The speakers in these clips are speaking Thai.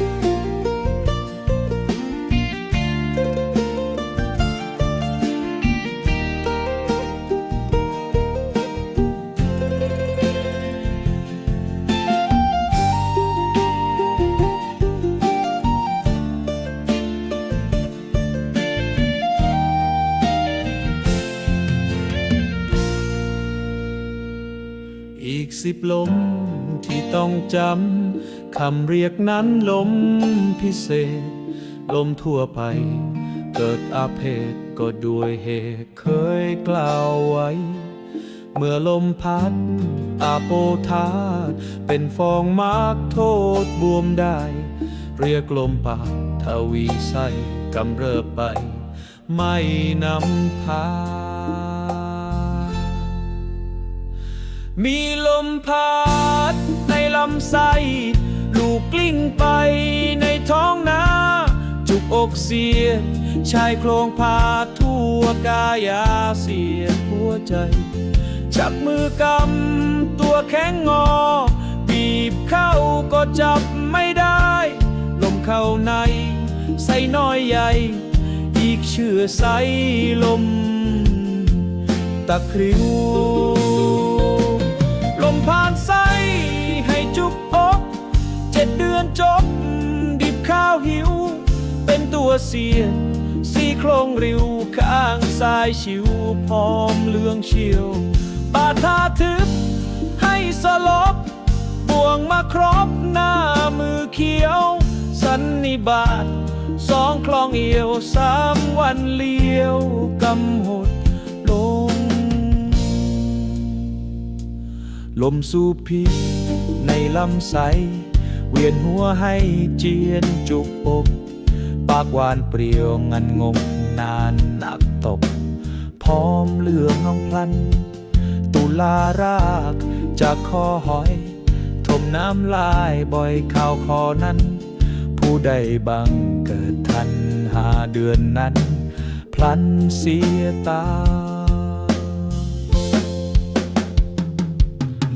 อี กสิบลมที่ต้องจำ คำเรียกนั้นลมพิเศษ ลมทั่วไป เกิดอาเพศก็ด้วยเหตุเคยกล่าวไว้ เมื่อลมพัดอาโปธาตเป็นฟองมากโทษบวมได้ เรียกลมปากทวีไส้กำเริบไป ไม่นำพา มีลมพัดในลำไส้ลูกกลิ้งไปในท้องนา จุกอกเสียชายโครงพาทั่วกายาเสียหัวใจ จับมือกำตัวแข็งงอ บีบเข้าก็จับไม่ได้ ลมเข้าใน ใส่น้อยใหญ่ อีกเชื่อใส่ลมตะคริว มือนจบดิบข้าวหิว เป็นตัวเสียดซี่โครงริวข้างซ้ายชิวพร้อมเลืองเชียวบาทาทึบให้สลบบ่วงมาครอบหน้ามือเขียว สันนิบาตสองคลองเอียวสามวันเลี้ยวกำหดลง ลมสูบพิษในลำไส้ วียนหัวให้เจียนจุกอก ปากหวานเปรี้ยวงันงงนานหนักตก พร้อมเหลืองห้องพลัน ตุลารากจากคอหอยทมน้ำลายบ่อยข่าวคอนั้น ผู้ใดบังเกิดทันหาเดือนนั้น พลันเสียตา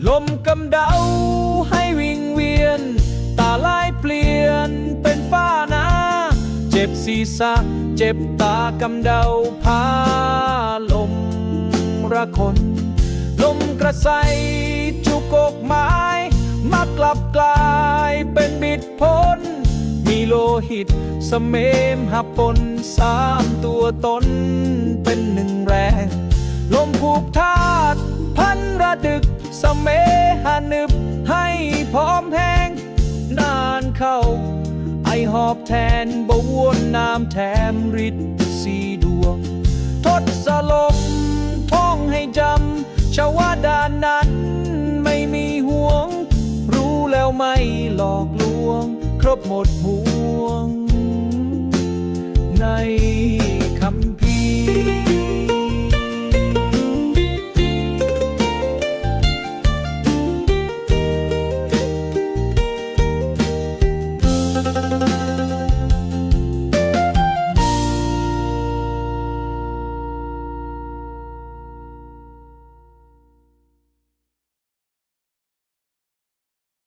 ลมกำเดาให้วิ่ง จ็บศีรษะ เจ็บตากำเดาพาลมระคน ลมกระใสจุกอกไม้มักลับกลายเป็นบิดพ้นมีโลหิตสเมมหับปนสามตัวตนเป็นหนึ่งแรง ลมผูกธาตุพันระดึกสเมหานึบให้พร้อมแห้ ไอหอบแทนบวนน้ำแถมฤทธิ์สีดวง ทดสลบท่องให้จำชาวาดานนั้นไม่มีห่วง รู้แล้วไม่หลอกลวง ครบหมดห่ว